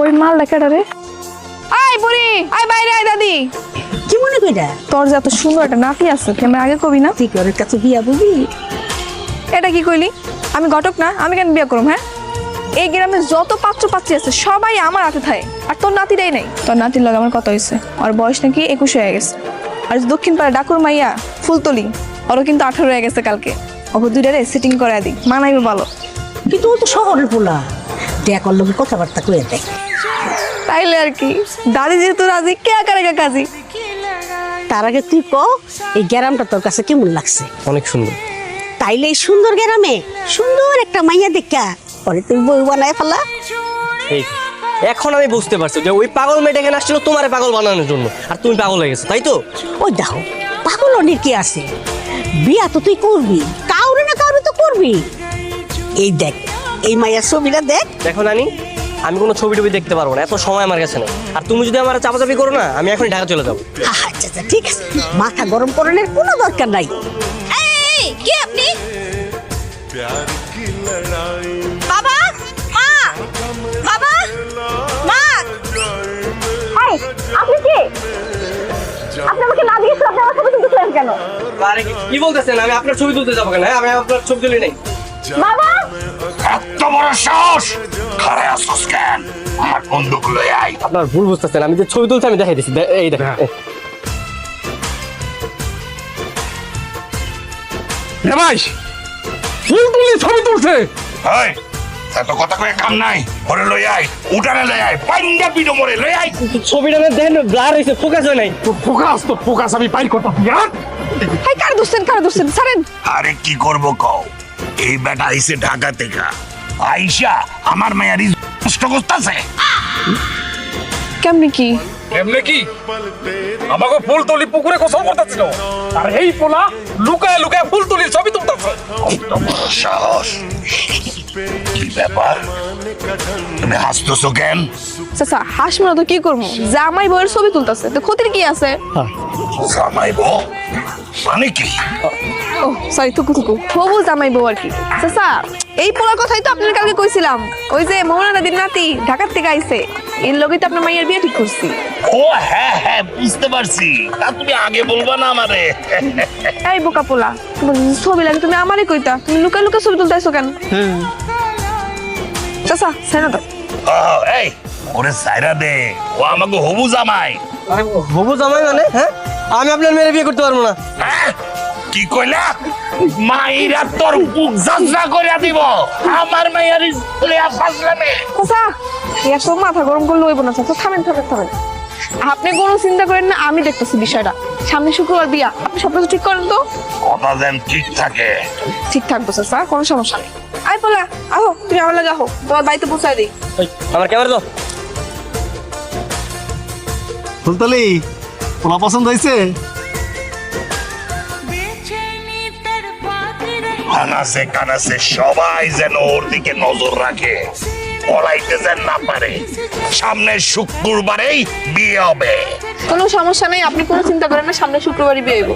ওই মালটা কেটা রে। আয় বুড়ি আয় বাইরে আয় দাদি। কি মনে কইরা? তোর যে এত সুন্দর একটা নাতি আছে তুই আমার আগে কবি না? তুই কি ওর কাছে বিয়া বুঝি এটা কি কইলি? আমি ঘটক না আমি কেন বিয়ে করুম হ্যাঁ? এই গ্রামে যত পাত্র পাত্রী আছে সবাই আমার হাতে থাকে আর তোর নাতিটাই নেই। তোর নাতির লগে আমার কত হয়েছে আর বয়স নাকি একুশ হয়ে গেছে। আর দক্ষিণ পাড়া ডাকুর মাইয়া ফুলতলি ওরও কিন্তু আঠারো হয়ে গেছে কালকে। ওকে দুইটারে সিটিং করে দিই মানাইবে ভালো। কিন্তু ও তো শহরের পোলা। দেখ ওর লোকের কথাবার্তা কয়ে দেয় তাইলে আর কি। দাদি যেহেতু রাজি কে আকারে কাজী? তার আগে তুই ক এই গ্রামটা তোর কাছে কেমন লাগছে? অনেক সুন্দর। তাইলে এই সুন্দর গ্রামে সুন্দর একটা মাইয়া দেখা পরে তুই বই বানায় ফেলা। এখন আমি বুঝতে পারছি যে ওই পাগল মেয়েটা এখানে আসছিল তোমার পাগল বানানোর জন্য আর তুমি পাগল হয়ে গেছো তাই তো? ওই দেখো পাগল অনেক কি আছে? বিয়া তো তুই করবি কাউরে না কাউরে তো করবি। এই দেখ এই মাইয়ার ছবিটা দেখ। দেখো নানি আমি কোনো ছবি টবি দেখতে পারব না এত সময় আমার কাছে নেই। আর তুমি যদি আমার চাপাচাপি করো না আমি এখন ঢাকা চলে যাব। আচ্ছা আচ্ছা ঠিক আছে। মাথা গরম করানোর কোনো দরকার নাই। কি আপনি? বাবা মা বাবা মা। আপনি কি? আপনি আমাকে না দিয়েছেন আপনি আমার ছবি তুলতেছিলেন কেন? কি বলতেছেন? আমি আপনার ছবি তুলতে যাব কেন? হ্যাঁ? আমি আপনার ছবি তুলি নাই। বাবা! এত বড় সাহস! খারে আসছস কেন? আমার বন্দুক লই আই আপনার ভুল বুঝতেছেন আমি যে ছবি তুলছি আমি দেখাই দিচ্ছি এই দেখেন এই। ফুল তুলি ছবি তুলছে! এই এত কথা কয়ে কাম নাই। ওরে লই আই উঠানে লই আই পান্ডা পিডো মরে লই আই ছবিটা না দেখেন ব্লার হয়েছে ফোকাস হয় নাই। ফোকাস তো ফোকাস আমি পাই কত ইয়ার হাই কার দুসছেন কার দুসছেন ছাড়েন। আরে কি করব কও? এই বেটা আইছে ঢাকা থেকে। আইসা আমার মায়ের নষ্ট করতেছে। কেমনি কি? এমনি কি? আমাকে ফুল তুলি পুকুরে গোসল করতেছিল। আর এই পোলা লুকায় লুকায় ফুল তুলির ছবি তুলতেছে। সাহস। কি ব্যাপার? তুমি হাসতেছো কেন? হাস মনে তো কি করব? জামাই বউয়ের ছবি তুলতেছে। তো ক্ষতির কি আছে? জামাইব? মানে কি? ও সরি থুকু থুকু। হবু জামাই বউ আর কি। চাচা এই পোলার কথাই তো আপনার কালকে কইছিলাম। ওই যে মোহনা নদীর নাতি ঢাকার থেকে আইছে। এর লগে তো আপনার মাইয়ের বিয়ে ঠিক করছি। ও হ্যাঁ হ্যাঁ বুঝতে পারছি। তা তুমি আগে বলবা না আমারে। এই বোকা পোলা তোমার যদি ছবি লাগে তুমি আমারই কইতা। তুমি লুকা লুকা ছবি তুলতেছো কেন? চাচা সেনা তো ও, এই ওরে সাইরা দে। ও আমাকে হবু জামাই। হবু জামাই মানে? হ্যাঁ? আমি আপনার মেয়ের বিয়ে করতে পারব না। হ্যাঁ? কি কইলা? মাইরা তোর বুক করে দিব। আমার মাইয়ার স্কুলে ফাসলামে চাচা এত মাথা গরম করলে হইব না চাচা। থামেন থামেন থামেন। আপনি কোনো চিন্তা করেন না আমি দেখতেছি বিষয়টা। সামনে শুক্রবার বিয়া। আপনি সব কিছু ঠিক করেন তো? কথা যেন ঠিক থাকে। ঠিক থাকব চাচা কোনো সমস্যা নেই। আই পোলা। আহো তুমি আমার লাগে আহো। তোমার বাড়িতে পৌঁছায় দিই। আমার ক্যামেরা তো ফুলতলি পোলা পছন্দ হয়েছে? আনাসে কানাসে সবাই যেন ওর দিকে নজর রাখে। পড়াইতে যেন না পারে। সামনে শুক্রবারেই বিয়ে হবে। কোনো সমস্যা নেই আপনি কোনো চিন্তা করেন না সামনে শুক্রবারই বিয়ে হইব।